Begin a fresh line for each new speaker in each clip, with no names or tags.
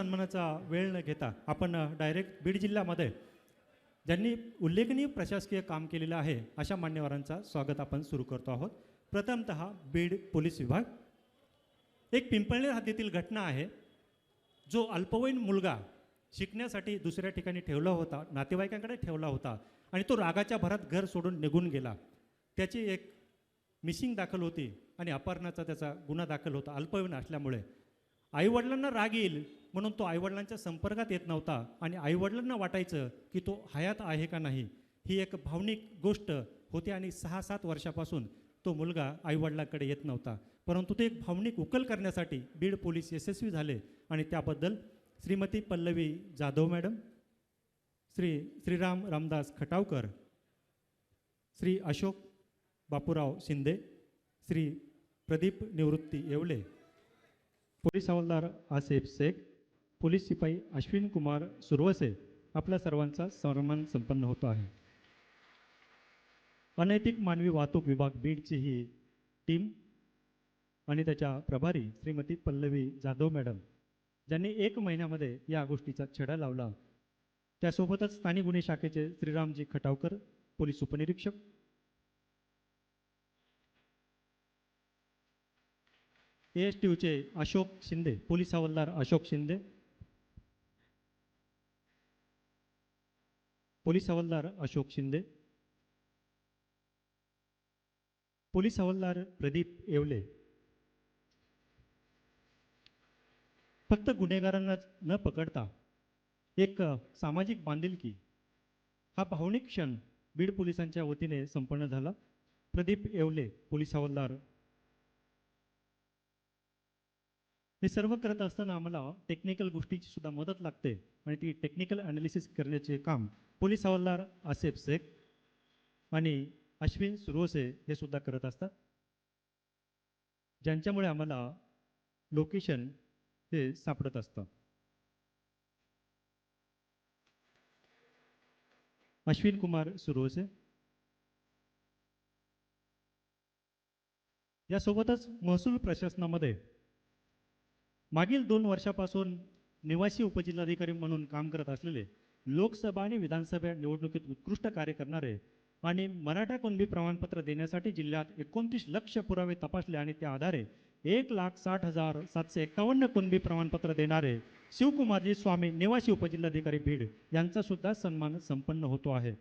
सन्मानाचा वेळ न घेता आपण डायरेक्ट बीड जिल्ह्यामध्ये ज्यांनी उल्लेखनीय प्रशासकीय काम केलेलं आहे अशा मान्यवरांचा स्वागत आपण सुरू करतो आहोत. प्रथमतः बीड पोलीस विभाग. एक पिंपळनेर हद्दीतील घटना आहे जो अल्पवयीन मुलगा शिकण्यासाठी दुसऱ्या ठिकाणी ठेवला होता नातेवाईकांकडे ठेवला होता आणि तो रागाच्या भरात घर सोडून निघून गेला. त्याची एक मिसिंग दाखल होती आणि अपहरणाचा त्याचा गुन्हा दाखल होता अल्पवयीन असल्यामुळे. आईवडिलांना राग येईल म्हणून तो आईवडिलांच्या संपर्कात येत नव्हता आणि आईवडिलांना वाटायचं की तो हयात आहे का नाही. ही एक भावनिक गोष्ट होती आणि सहा सात वर्षापासून तो मुलगा आईवडिलांकडे येत नव्हता. परंतु ते एक भावनिक उकल करण्यासाठी बीड पोलीस यशस्वी झाले आणि त्याबद्दल श्रीमती पल्लवी जाधव मॅडम श्री श्रीराम रामदास खटावकर श्री अशोक बापूराव शिंदे श्री प्रदीप निवृत्ती येवले. पोलीस हवालदार आसिफ शेख पोलीस शिपाई अश्विन कुमार सुरवसे आपल्या सर्वांचा सन्मान संपन्न होतो आहे. अनैतिक मानवी वाहतूक विभाग बीडची ही टीम आणि त्याच्या प्रभारी श्रीमती पल्लवी जाधव मॅडम ज्यांनी एक महिन्यामध्ये या गोष्टीचा छडा लावला. त्यासोबतच स्थानिक गुन्हे शाखेचे श्रीरामजी खटावकर पोलीस उपनिरीक्षक. ए एस टी यूचे अशोक शिंदे पोलीस हवालदार अशोक शिंदे पोलीस हवालदार अशोक शिंदे पोलीस हवालदार प्रदीप येवले. फक्त गुन्हेगारांना न पकडता एक सामाजिक बांधिलकी हा भावनिक क्षण बीड पोलिसांच्या वतीने संपन्न झाला. प्रदीप येवले पोलीस हवालदार. हे सर्व करत असताना आम्हाला टेक्निकल गोष्टीची सुद्धा मदत लागते. आणि ती टेक्निकल अनालिसिस करण्याचे काम पोलीस हवालदार आसेफ शेख आणि अश्विन सुरोसे हे सुद्धा करत असतात. ज्यांच्यामुळे आम्हाला लोकेशन हे सापडत असतं. अश्विन कुमार सुरोसे यासोबतच महसूल प्रशासनामध्ये मागील दोन वर्षापासून निवासी उपजिल्हाधिकारी म्हणून काम करत असलेले लोकसभा आणि विधानसभा निवडणुकीत उत्कृष्ट कार्य करणारे आणि मराठा कुणबी प्रमाणपत्र देण्यासाठी जिल्ह्यात एकोणतीस लक्ष पुरावे तपासले आणि त्या आधारे एक लाख साठ हजार सातशे एकावन्न कुणबी प्रमाणपत्र देणारे शिवकुमारजी स्वामी निवासी उपजिल्हाधिकारी बीड यांचा सुद्धा सन्मान संपन्न होतो आहे.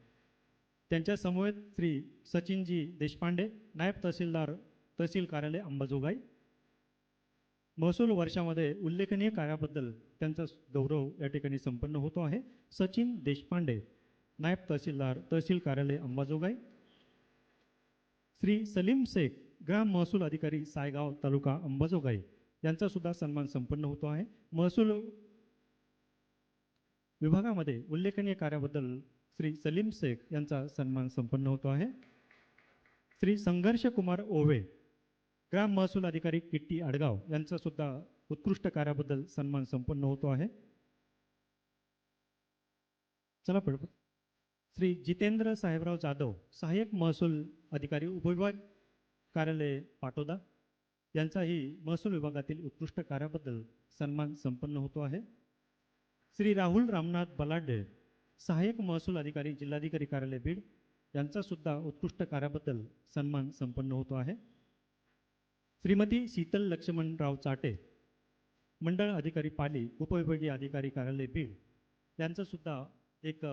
त्यांच्या समवेत श्री सचिनजी देशपांडे नायब तहसीलदार तहसील कार्यालय अंबाजोगाई महसूल वर्षामध्ये उल्लेखनीय कार्याबद्दल त्यांचा गौरव या ठिकाणी संपन्न होतो आहे. सचिन देशपांडे नायब तहसीलदार तहसील कार्यालय अंबाजोगाई. श्री सलीम शेख ग्राम महसूल अधिकारी सायगाव तालुका अंबाजोगाई. यांचा सुद्धा सन्मान संपन्न होतो आहे. महसूल विभागामध्ये उल्लेखनीय कार्याबद्दल श्री सलीम शेख यांचा सन्मान संपन्न होतो आहे. श्री संघर्ष कुमार ओवे ग्राम महसूल अधिकारी किट्टी आडगाव यांचा सुद्धा उत्कृष्ट कार्याबद्दल सन्मान संपन्न होतो आहे. चला पड श्री जितेंद्र साहेबराव जाधव सहाय्यक महसूल अधिकारी उपविभाग कार्यालय पाटोदा यांचाही महसूल विभागातील उत्कृष्ट कार्याबद्दल सन्मान संपन्न होतो आहे. श्री राहुल रामनाथ बलाढे सहाय्यक महसूल अधिकारी जिल्हाधिकारी कार्यालय बीड यांचा सुद्धा उत्कृष्ट कार्याबद्दल सन्मान संपन्न होतो आहे. श्रीमती शीतल लक्ष्मणराव चाटे मंडळ अधिकारी पाली उपविभागीय अधिकारी कार्यालय बीड यांचं सुद्धा एक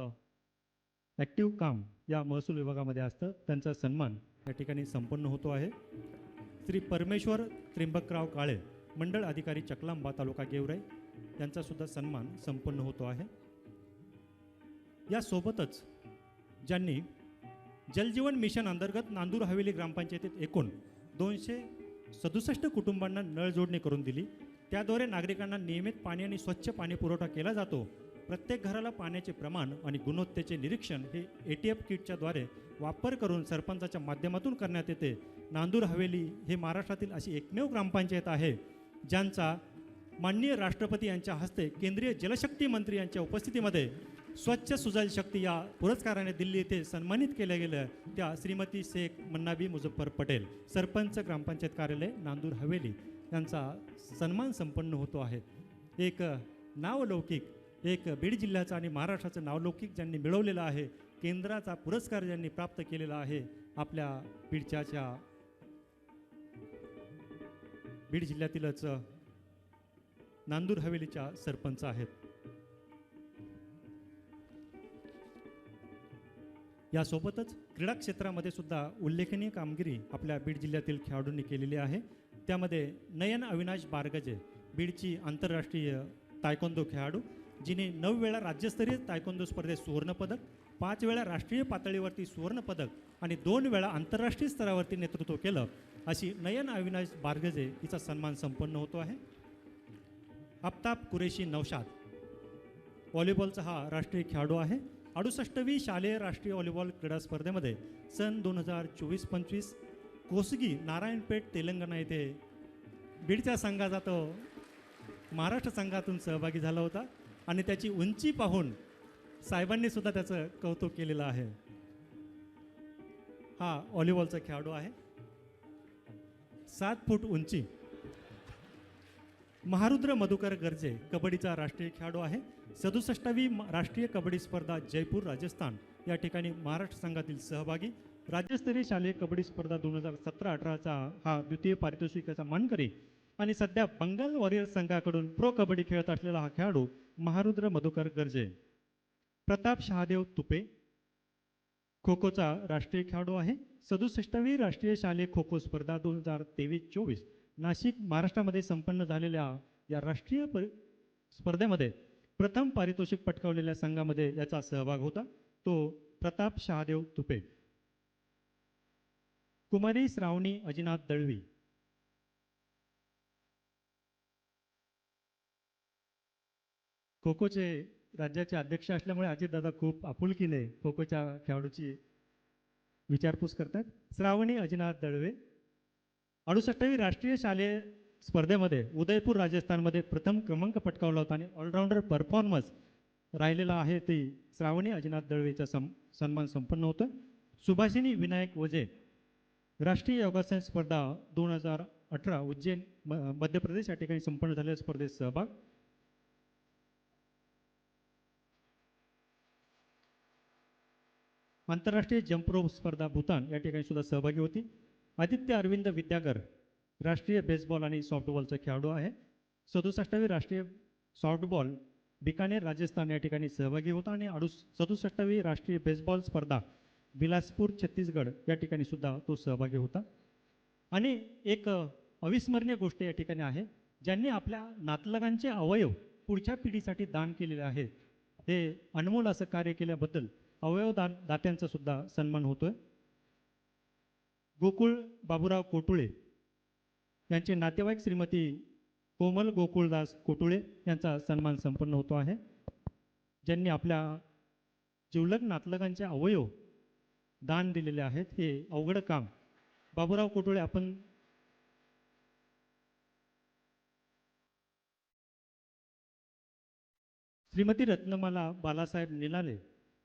ॲक्टिव्ह काम या महसूल विभागामध्ये असतं. त्यांचा सन्मान या ठिकाणी संपन्न होतो आहे. श्री परमेश्वर त्रिंबकराव काळे मंडळ अधिकारी चकलांबा तालुका गेवराई यांचासुद्धा सन्मान संपन्न होतो आहे. यासोबतच ज्यांनी जलजीवन मिशन अंतर्गत नांदूर हवेली ग्रामपंचायतीत एकूण दोनशे सदुसष्ट कुटुंबांना नळ जोडणी करून दिली. त्याद्वारे नागरिकांना नियमित पाणी आणि स्वच्छ पाणी पुरवठा केला जातो. प्रत्येक घराला पाण्याचे प्रमाण आणि गुणवत्तेचे निरीक्षण हे ए टी एफ किटच्याद्वारे वापर करून सरपंचाच्या माध्यमातून करण्यात येते. नांदूर हवेली हे महाराष्ट्रातील अशी एकमेव ग्रामपंचायत आहे ज्यांचा माननीय राष्ट्रपती यांच्या हस्ते केंद्रीय जलशक्ती मंत्री यांच्या उपस्थितीमध्ये स्वच्छ सुजल शक्ती या पुरस्काराने दिल्ली येथे सन्मानित केलं गेलं. त्या श्रीमती शेख मन्नाबी मुझफ्फर पटेल सरपंच ग्रामपंचायत कार्यालय नांदूर हवेली यांचा सन्मान संपन्न होतो आहे. एक नावलौकिक एक बीड जिल्ह्याचं आणि महाराष्ट्राचं नावलौकिक ज्यांनी मिळवलेलं आहे केंद्राचा पुरस्कार ज्यांनी प्राप्त केलेला आहे आपल्या बीडच्याच्या बीड जिल्ह्यातीलच नांदूर हवेलीच्या सरपंच आहेत. यासोबतच क्रीडा क्षेत्रामध्ये सुद्धा उल्लेखनीय कामगिरी आपल्या बीड जिल्ह्यातील खेळाडूंनी केलेली आहे. त्यामध्ये नयन अविनाश बारगजे बीडची आंतरराष्ट्रीय तायकोंदो खेळाडू जिने नऊ वेळा राज्यस्तरीय तायकोंदो स्पर्धेत सुवर्णपदक पाच वेळा राष्ट्रीय पातळीवरती सुवर्णपदक आणि दोन वेळा आंतरराष्ट्रीय स्तरावरती नेतृत्व केलं अशी नयन अविनाश बारगजे हिचा सन्मान संपन्न होतो आहे. आफताब कुरेशी नौशाद व्हॉलीबॉलचा हा राष्ट्रीय खेळाडू आहे. अडुसष्टवी शालेय राष्ट्रीय व्हॉलीबॉल क्रीडा स्पर्धेमध्ये सन दोन हजार चोवीस पंचवीस कोसगी नारायणपेठ तेलंगणा येथे बीडच्या संघाचा तो महाराष्ट्र संघातून सहभागी झाला होता आणि त्याची उंची पाहून साहेबांनी सुद्धा त्याचं कौतुक केलेलं आहे. हा व्हॉलीबॉलचा खेळाडू आहे. सात फूट उंची. महारुद्र मधुकर गर्जे कबड्डीचा राष्ट्रीय खेळाडू आहे. सदुसष्टावी राष्ट्रीय कबड्डी स्पर्धा जयपूर राजस्थान. या ठिकाणी महाराष्ट्र संघातील सहभागी राज्यस्तरीय शालेय कबड्डी स्पर्धा दोन हजार सतरा अठराचा हा द्वितीय पारितोषिकाचा मानकरी आणि सध्या बंगाल वॉरियर्स संघाकडून प्रो कबड्डी खेळत असलेला हा खेळाडू महारुद्र मधुकर गर्जे. प्रताप शहादेव तुपे खो खोचा राष्ट्रीय खेळाडू आहे. सदुसष्टावी राष्ट्रीय शालेय खो खो स्पर्धा दोन हजार तेवीस चोवीस नाशिक महाराष्ट्रामध्ये संपन्न झालेल्या या राष्ट्रीय स्पर्धेमध्ये प्रथम पारितोषिक पटकावलेल्या संघामध्ये याचा सहभाग होता. तो प्रताप शहादेव तुपे. कुमारी श्रावणी अजिनाथ दळवी. खो खोचे राज्याचे अध्यक्ष असल्यामुळे अजितदादा खूप आपुलकीने खो खोच्या खेळाडूची विचारपूस करतात. श्रावणी अजिनाथ दळवे. अडुसष्टावी राष्ट्रीय शालेय स्पर्धेमध्ये उदयपूर राजस्थानमध्ये प्रथम क्रमांक पटकावला होता आणि ऑलराऊंडर परफॉर्मन्स राहिलेला आहे ती श्रावणी अजिनाथ दळवेचा सम सन्मान संपन्न होतं सुभाषिनी विनायक वजे राष्ट्रीय योगासन स्पर्धा दोन हजार अठरा उज्जैन म- मध्य प्रदेश या ठिकाणी संपन्न झालेल्या स्पर्धेत सहभाग. आंतरराष्ट्रीय जंप रोप स्पर्धा भूतान या ठिकाणी सुद्धा सहभागी होती. आदित्य अरविंद विद्यागर राष्ट्रीय बेसबॉल आणि सॉफ्टबॉलचा खेळाडू आहे. सदुसष्टावी राष्ट्रीय सॉफ्टबॉल बिकानेर राजस्थान या ठिकाणी सहभागी होता आणि अडुस सदुसष्टावी राष्ट्रीय बेसबॉल स्पर्धा बिलासपूर छत्तीसगड या ठिकाणी सुद्धा तो सहभागी होता. आणि एक अविस्मरणीय गोष्ट या ठिकाणी आहे ज्यांनी आपल्या नातलगांचे अवयव पुढच्या पिढीसाठी दान केलेले आहेत हे अनमोल असं कार्य केल्याबद्दल अवयवदान दात्यांचा सुद्धा सन्मान होतोय. गोकुळ बाबूराव कोटुळे यांचे नातेवाईक श्रीमती कोमल गोकुळदास कोटुळे यांचा सन्मान संपन्न होतो आहे. ज्यांनी आपल्या जिवलग नातलगांचे अवयव दान दिलेले आहेत हे अवघड काम. बाबूराव कोटुळे आपण श्रीमती रत्नमाला बालासाहेब निनाले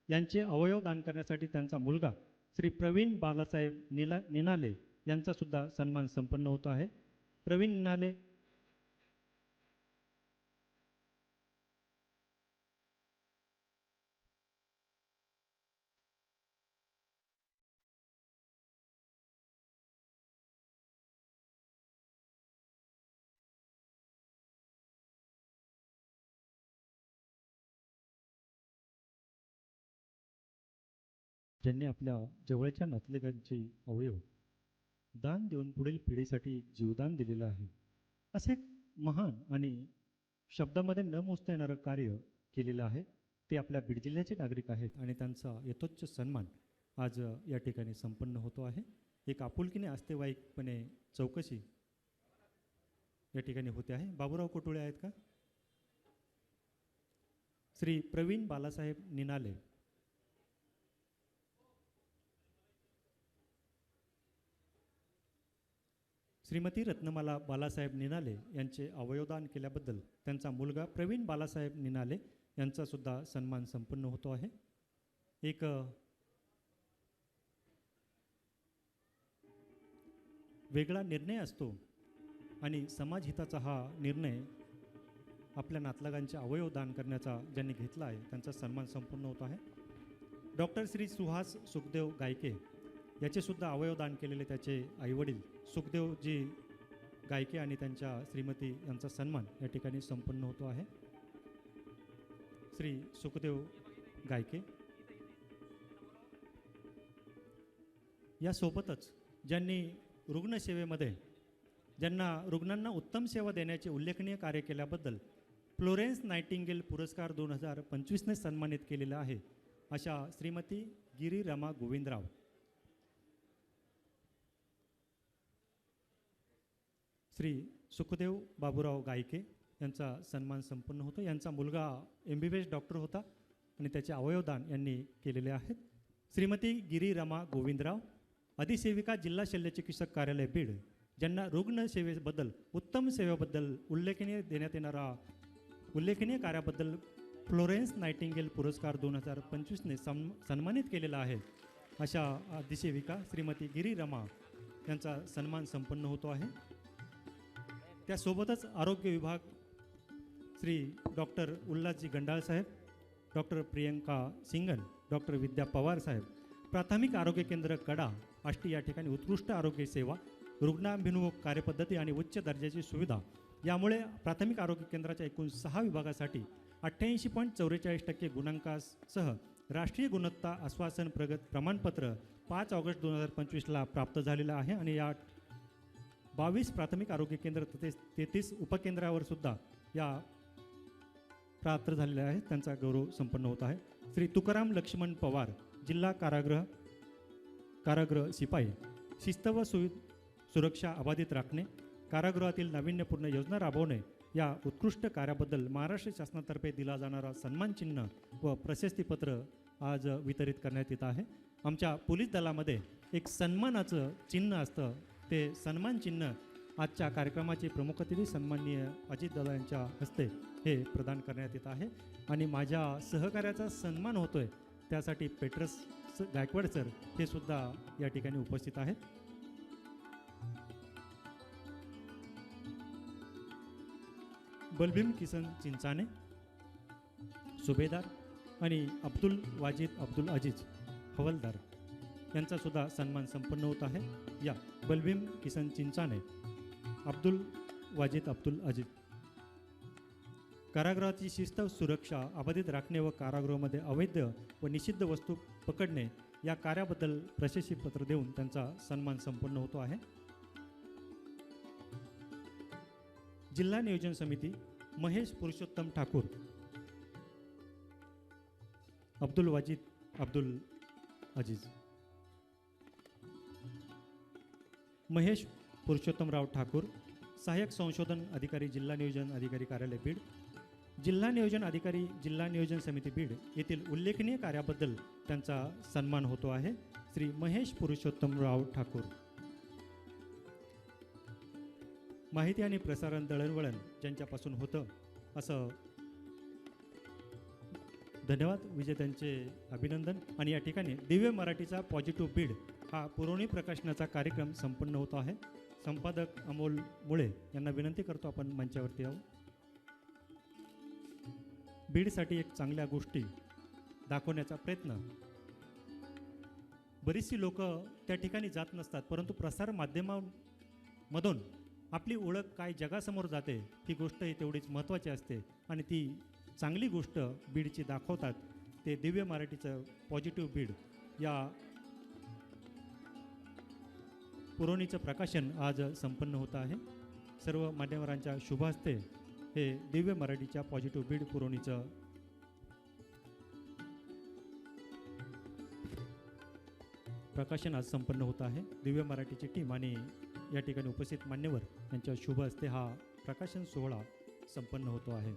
यांचे अवयव दान करण्यासाठी त्यांचा मुलगा श्री प्रवीण बालासाहेब निला निनाले यांचा सुद्धा सन्मान संपन्न होतो आहे. प्रवीण नाले. ज्यांनी आपल्या जवळच्या नातलगांचे अवयव दान देऊन पुढील पिढीसाठी जीवदान दिलेलं आहे. असे एक महान आणि शब्दामध्ये न मोजता येणारं कार्य केलेलं आहे. ते आपल्या बीड जिल्ह्याचे नागरिक आहेत. आणि त्यांचा यथोच्च सन्मान आज या ठिकाणी संपन्न होतो आहे. एक आपुलकीने आस्तेवाईकपणे चौकशी या ठिकाणी होते आहे. बाबूराव कोटुळे आहेत का? श्री प्रवीण बालासाहेब निनाले श्रीमती रत्नमाला बालासाहेब निनाले यांचे अवयवदान केल्याबद्दल त्यांचा मुलगा प्रवीण बालासाहेब निनाले यांचासुद्धा सन्मान संपन्न होतो आहे. एक वेगळा निर्णय असतो आणि समाजहिताचा हा निर्णय आपल्या नातलगांचे अवयव दान करण्याचा ज्यांनी घेतला आहे त्यांचा सन्मान संपूर्ण होतो आहे. डॉक्टर श्री सुहास सुखदेव गायके याचेसुद्धा अवयव दान केलेले त्याचे आईवडील सुखदेवजी गायके आणि त्यांच्या श्रीमती यांचा सन्मान या ठिकाणी संपन्न होतो आहे. श्री सुखदेव गायके. यासोबतच ज्यांनी रुग्णसेवेमध्ये ज्यांना रुग्णांना उत्तम सेवा देण्याचे उल्लेखनीय कार्य केल्याबद्दल फ्लोरेन्स नायटिंगेल पुरस्कार दोन हजार पंचवीसने सन्मानित केलेला आहे अशा श्रीमती गिरी रमा गोविंदराव. श्री सुखदेव बाबूराव गायके यांचा सन्मान संपन्न होतो. यांचा मुलगा M B B S doctor होता आणि त्याचे अवयवदान यांनी केलेले आहेत. श्रीमती गिरी रमा गोविंदराव अधिसेविका जिल्हा शल्य चिकित्सक कार्यालय बीड ज्यांना रुग्णसेवेबद्दल उत्तम सेवेबद्दल उल्लेखनीय देण्यात येणारा उल्लेखनीय कार्याबद्दल फ्लोरेन्स नायटिंगेल पुरस्कार दोन हजार पंचवीसने सम सन्मानित केलेला आहे. अशा अधिसेविका श्रीमती गिरी रमा यांचा सन्मान संपन्न होतो आहे. त्यासोबतच आरोग्य विभाग श्री डॉक्टर उल्हासजी गंडाळ साहेब डॉक्टर प्रियंका सिंगल डॉक्टर विद्या पवार साहेब प्राथमिक आरोग्य केंद्र कडा आष्टी या ठिकाणी उत्कृष्ट आरोग्य सेवा रुग्णाभिमुख कार्यपद्धती आणि उच्च दर्जाची सुविधा यामुळे प्राथमिक आरोग्य केंद्राच्या एकूण सहा विभागासाठी अठ्ठ्याऐंशी पॉईंट चौवेचाळीस टक्के गुणांकासह राष्ट्रीय गुणवत्ता आश्वासन प्रगत प्रमाणपत्र पाच ऑगस्ट दोन हजार पंचवीसला प्राप्त झालेलं आहे आणि या बावीस प्राथमिक आरोग्य केंद्र तसेच तेहतीस उपकेंद्रावर सुद्धा या प्रात्र झालेल्या आहेत. त्यांचा गौरव संपन्न होत आहे. श्री तुकाराम लक्ष्मण पवार जिल्हा कारागृह कारागृह शिपाई शिस्त व सु सुरक्षा अबाधित राखणे कारागृहातील नाविन्यपूर्ण योजना राबवणे या उत्कृष्ट कार्याबद्दल महाराष्ट्र शासनातर्फे दिला जाणारा सन्मान चिन्ह व प्रशस्तीपत्र आज वितरित करण्यात येत आहे. आमच्या पोलीस दलामध्ये एक सन्मानाचं चिन्ह असतं. ते सन्मान चिन्ह आजच्या कार्यक्रमाचे प्रमुख अतिथी सन्माननीय अजितदादा यांच्या हस्ते हे प्रदान करण्यात येत आहे. आणि माझ्या सहकार्याचा सन्मान होतो आहे त्यासाठी पेट्रस गायकवाड सर हे सुद्धा या ठिकाणी उपस्थित आहेत. बलभीम किसन चिंचाने सुभेदार आणि अब्दुल वाजिद अब्दुल अजीज हवलदार. यांचा सुद्धा सन्मान संपन्न होत आहे. या बलभीम किसन चिंचाने अब्दुल वाजिद अब्दुल अजीज. कारागृहाची शिस्त सुरक्षा अबाधित राखणे व कारागृहामध्ये अवैध व निषिद्ध वस्तू पकडणे या कार्याबद्दल प्रशस्तीपत्र देऊन त्यांचा सन्मान संपन्न होतो आहे. जिल्हा नियोजन समिती महेश पुरुषोत्तम ठाकूर अब्दुल वाजिद अब्दुल अजीज. महेश पुरुषोत्तमराव ठाकूर सहाय्यक संशोधन अधिकारी जिल्हा नियोजन अधिकारी कार्यालय बीड जिल्हा नियोजन अधिकारी जिल्हा नियोजन समिती बीड येथील उल्लेखनीय कार्याबद्दल त्यांचा सन्मान होतो आहे. श्री महेश पुरुषोत्तमराव ठाकूर. माहिती आणि प्रसारण दळणवळण ज्यांच्यापासून होतं असं धन्यवाद. विजेत्यांचे अभिनंदन. आणि या ठिकाणी दिव्य मराठीचा पॉझिटिव्ह बीड हा पुरवणी प्रकाशनाचा कार्यक्रम संपन्न होतो आहे. संपादक अमोल मुळे यांना विनंती करतो आपण मंचावरती आहोत बीडसाठी एक चांगल्या गोष्टी दाखवण्याचा प्रयत्न. बरीचशी लोक त्या ठिकाणी जात नसतात परंतु प्रसार माध्यमांमधून आपली ओळख काय जगासमोर जाते ही गोष्ट ही तेवढीच महत्त्वाची असते आणि ती चांगली गोष्ट बीडची दाखवतात. ते दिव्य मराठीचं पॉझिटिव्ह बीड या पुरवणीचं प्रकाशन आज संपन्न होत आहे. सर्व मान्यवरांच्या शुभ हस्ते हे दिव्य मराठीच्या पॉझिटिव्ह बीड पुरवणीचं प्रकाशन आज संपन्न होत आहे. दिव्य मराठीची टीम आणि या ठिकाणी उपस्थित मान्यवर यांच्या शुभ हस्ते हा प्रकाशन सोहळा संपन्न होतो आहे.